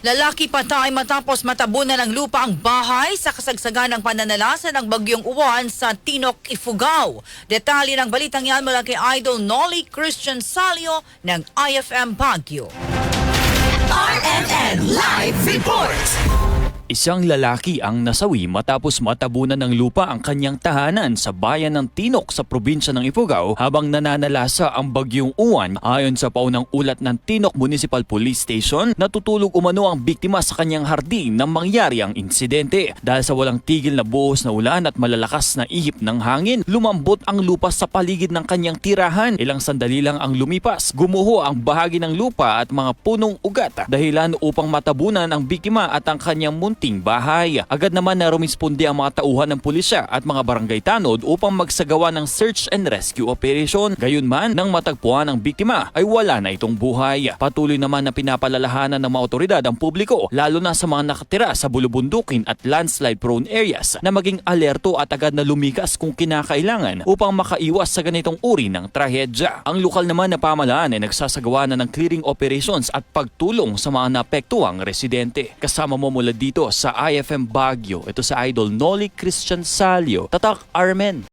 Lalaki patay matapos matabunan ng lupa ang bahay sa kasagsagan ng pananalasa ng bagyong uwan sa Tinok, Ifugao. Detalye ng balitang yan mula kay Idol Nolly Christian Salio ng IFM Baguio. RMN Live Report! Isang lalaki ang nasawi matapos matabunan ng lupa ang kanyang tahanan sa bayan ng Tinok sa probinsya ng Ifugao habang nananalasa ang bagyong uwan. Ayon sa paunang ulat ng Tinok Municipal Police Station, natutulog umano ang biktima sa kanyang hardin nang mangyari ang insidente. Dahil sa walang tigil na buhos na ulan at malalakas na ihip ng hangin, lumambot ang lupa sa paligid ng kanyang tirahan. Ilang sandali lang ang lumipas. Gumuho ang bahagi ng lupa at mga punong ugat dahilan upang matabunan ang biktima at ang kanyang munting bahay. Agad naman na rumisponde ang mga tauhan ng pulisya at mga barangay tanod upang magsagawa ng search and rescue operation. Gayunman, nang matagpuan ang biktima ay wala na itong buhay. Patuloy naman na pinapalalahanan ng mga otoridad ang publiko lalo na sa mga nakatira sa bulubundukin at landslide prone areas na maging alerto at agad na lumikas kung kinakailangan upang makaiwas sa ganitong uri ng trahedya. Ang lokal naman na pamalaan ay nagsasagawa na ng clearing operations at pagtulong sa mga naapektuang residente. Kasama mo mula dito sa IFM Baguio, ito sa Idol Nolly Christian Salio, Tatak Armen.